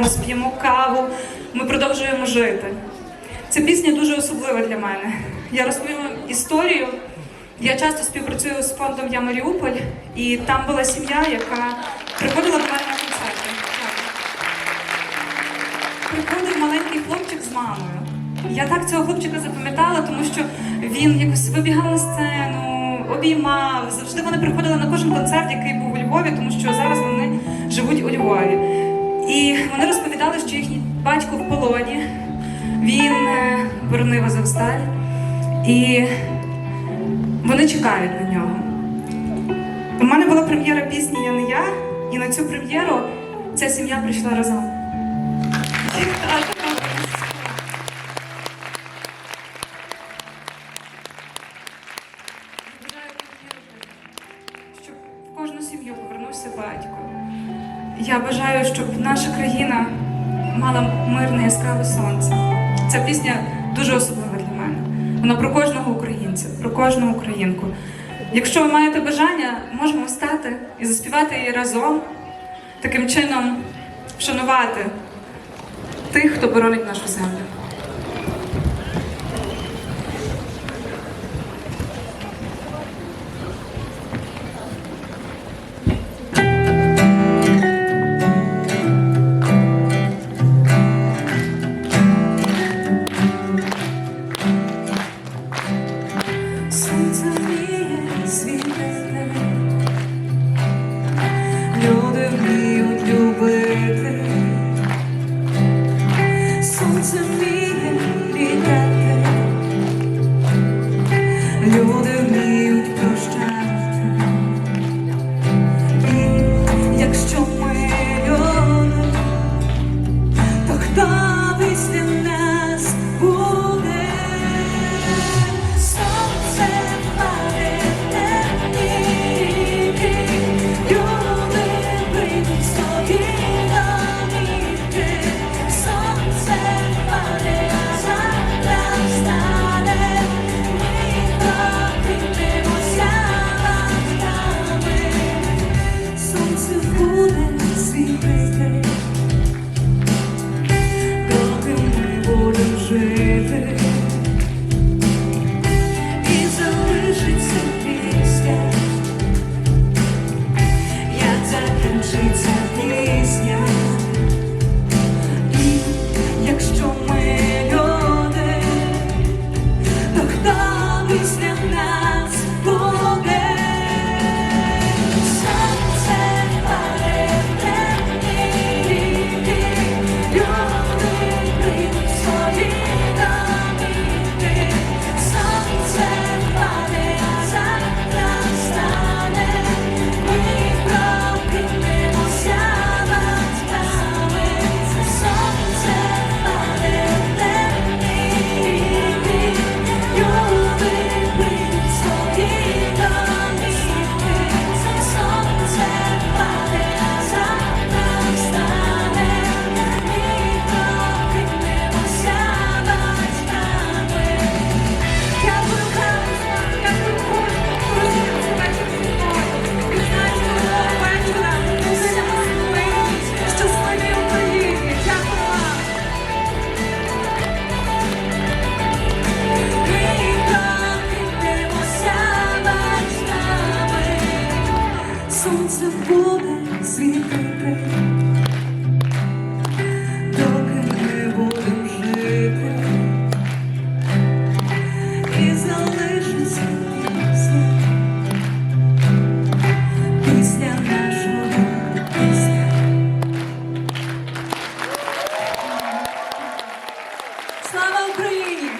Ми каву, ми продовжуємо жити. Ця пісня дуже особлива для мене. Я розповім історію. Я часто співпрацюю з фондом Я Маріуполь, і там була сім'я, яка приходила до мене на концерти. Приходив маленький хлопчик з мамою. Я так цього хлопчика запам'ятала, тому що він якось вибігав на сцену, обіймав. Завжди вони приходили на кожен концерт, який був у Львові, тому що зараз вони живуть у Львові. І вони розповідали, що їхній батько в полоні, він е, боронив Азовсталь, і вони чекають на нього. У мене була прем'єра пісні Я не я, і на цю прем'єру ця сім'я прийшла разом. Я бажаю, щоб наша країна мала мирне яскраве сонце. Ця пісня дуже особлива для мене. Вона про кожного українця, про кожну українку. Якщо ви маєте бажання, можемо встати і заспівати її разом, таким чином вшанувати тих, хто боронить нашу землю. люди Слава Україні!